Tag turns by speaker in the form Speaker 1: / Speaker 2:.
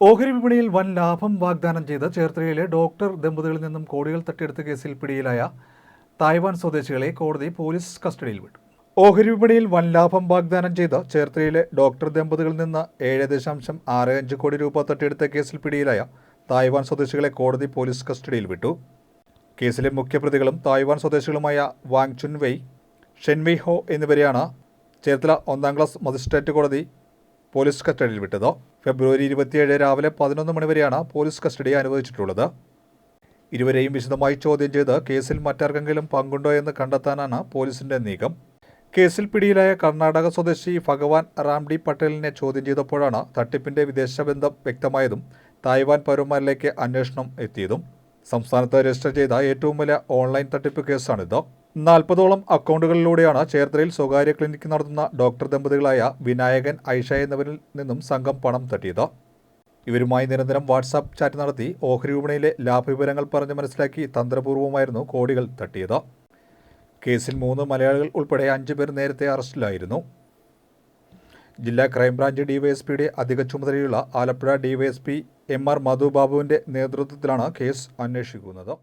Speaker 1: ഓഹരി വിപണിയിൽ വൻ ലാഭം വാഗ്ദാനം ചെയ്ത് ചേർത്തലയിലെ ഡോക്ടർ ദമ്പതികളിൽ നിന്നും കോടികൾ തട്ടിയെടുത്ത കേസിൽ പിടിയിലായ തായ്വാൻ സ്വദേശികളെ കോടതി പോലീസ് കസ്റ്റഡിയിൽ വിട്ടു. ഓഹരി വിപണിയിൽ വൻ ലാഭം വാഗ്ദാനം ചെയ്ത ചേർത്തലയിലെ ഡോക്ടർ ദമ്പതികളിൽ നിന്ന് ഏഴ് ദശാംശം ആറ് അഞ്ച് കോടി രൂപ തട്ടിയെടുത്ത കേസിൽ പിടിയിലായ തായ്വാൻ സ്വദേശികളെ കോടതി പോലീസ് കസ്റ്റഡിയിൽ വിട്ടു. കേസിലെ മുഖ്യപ്രതികളും തായ്വാൻ സ്വദേശികളുമായ വാങ് ചുൻവെയ് ഷെൻവെയ് ഹോ എന്നിവരെയാണ് ചേർത്തല ഒന്നാം ക്ലാസ് മജിസ്ട്രേറ്റ് കോടതി പോലീസ് കസ്റ്റഡിയിൽ വിട്ടത്. ഫെബ്രുവരി ഇരുപത്തിയേഴ് രാവിലെ പതിനൊന്ന് മണിവരെയാണ് പോലീസ് കസ്റ്റഡി അനുവദിച്ചിട്ടുള്ളത്. ഇരുവരെയും വിശദമായി ചോദ്യം ചെയ്ത് കേസിൽ മറ്റാർക്കെങ്കിലും പങ്കുണ്ടോ എന്ന് കണ്ടെത്താനാണ് പോലീസിന്റെ നീക്കം. കേസിൽ പിടിയിലായ കർണാടക സ്വദേശി ഭഗവാൻ റാംഡി പട്ടേലിനെ ചോദ്യം ചെയ്തപ്പോഴാണ് തട്ടിപ്പിന്റെ വിദേശ ബന്ധം വ്യക്തമായതും തായ്വാൻ പൗരന്മാരിലേക്ക് അന്വേഷണം എത്തിയതും. സംസ്ഥാനത്ത് രജിസ്റ്റർ ചെയ്ത ഏറ്റവും വലിയ ഓൺലൈൻ തട്ടിപ്പ് കേസാണിത്. നാൽപ്പതോളം അക്കൗണ്ടുകളിലൂടെയാണ് ചേർത്തലയിൽ സ്വകാര്യ ക്ലിനിക്ക് നടത്തുന്ന ഡോക്ടർ ദമ്പതികളായ വിനായകൻ ഐഷ എന്നിവരിൽ നിന്നും സംഘം പണം തട്ടിയത്. ഇവരുമായി നിരന്തരം വാട്സാപ്പ് ചാറ്റ് നടത്തി ഓഹരി വിപണിയിലെ ലാഭവിവരങ്ങൾ പറഞ്ഞ് മനസ്സിലാക്കി തന്ത്രപൂർവമായിരുന്നു കോടികൾ തട്ടിയത്. കേസിൽ മൂന്ന് മലയാളികൾ ഉൾപ്പെടെ അഞ്ചു പേർ നേരത്തെ അറസ്റ്റിലായിരുന്നു. ജില്ലാ ക്രൈംബ്രാഞ്ച് ഡിവൈഎസ്പിയുടെ അധിക ചുമതലയുള്ള Alappuzha DYSP M R Madhu മധുബാബുവിന്റെ നേതൃത്വത്തിലാണ് കേസ് അന്വേഷിക്കുന്നത്.